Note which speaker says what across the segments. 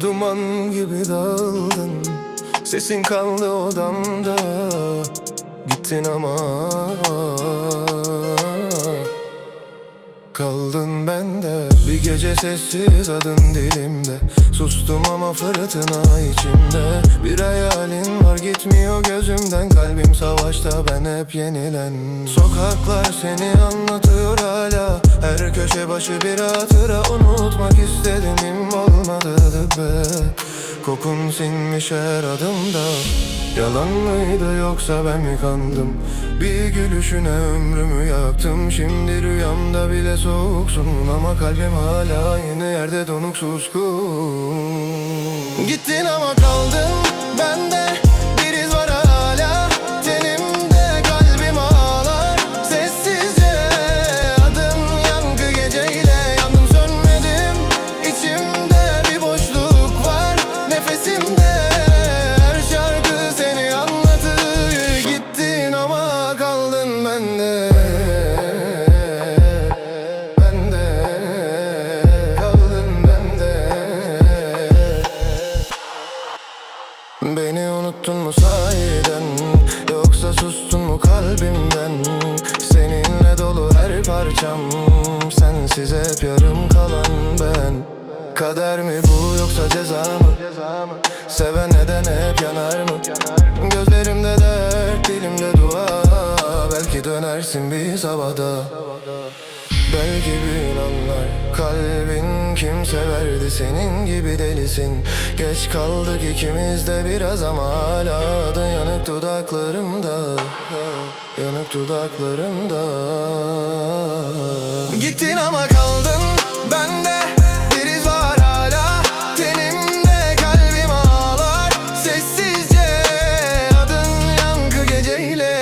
Speaker 1: Duman gibi dağıldın Sesin kaldı odamda. Gittin ama. Kaldın bende. Bir gece sessiz adın dilimde. Sustum ama fırtına içimde. Bir hayalin var gitmiyor gözümden. Kalbim savaşta ben hep yenilen. Sokaklar seni anlatıyor hala. Her köşe başı bir hatıra. Unutmak istedim olmadı be Kokun sinmiş her adımda. Yalan mıydı yoksa ben mi kandım? Bir gülüşüne ömrümü yaktım. Şimdi rüyamda bile soğuksun. Ama kalbim hala aynı yerde donuk suskun Gittin ama kaldın Beni unuttun mu sahiden? Yoksa sustun mu kalbimden? Seninle dolu her parçam. Sensiz hep yarım kalan ben. Kader mi bu yoksa ceza mı? Seven neden hep yanar mı? Gözlerimde dert dilimde dua. Belki dönersin bir sabahda Belki bir anlar Kalbin kim severdi senin gibi delisin. Geç kaldık ikimiz de biraz ama hala adın yanık dudaklarımda. Yanık dudaklarımda. Gittin ama kaldın bende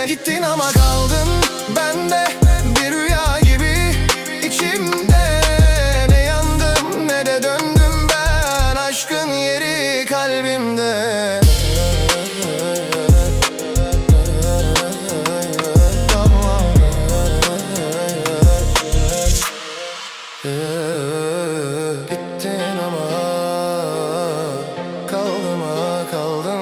Speaker 1: Gittin ama kaldın bende Bir rüya gibi. İçimde kalbimde Gittin ama kaldım kaldım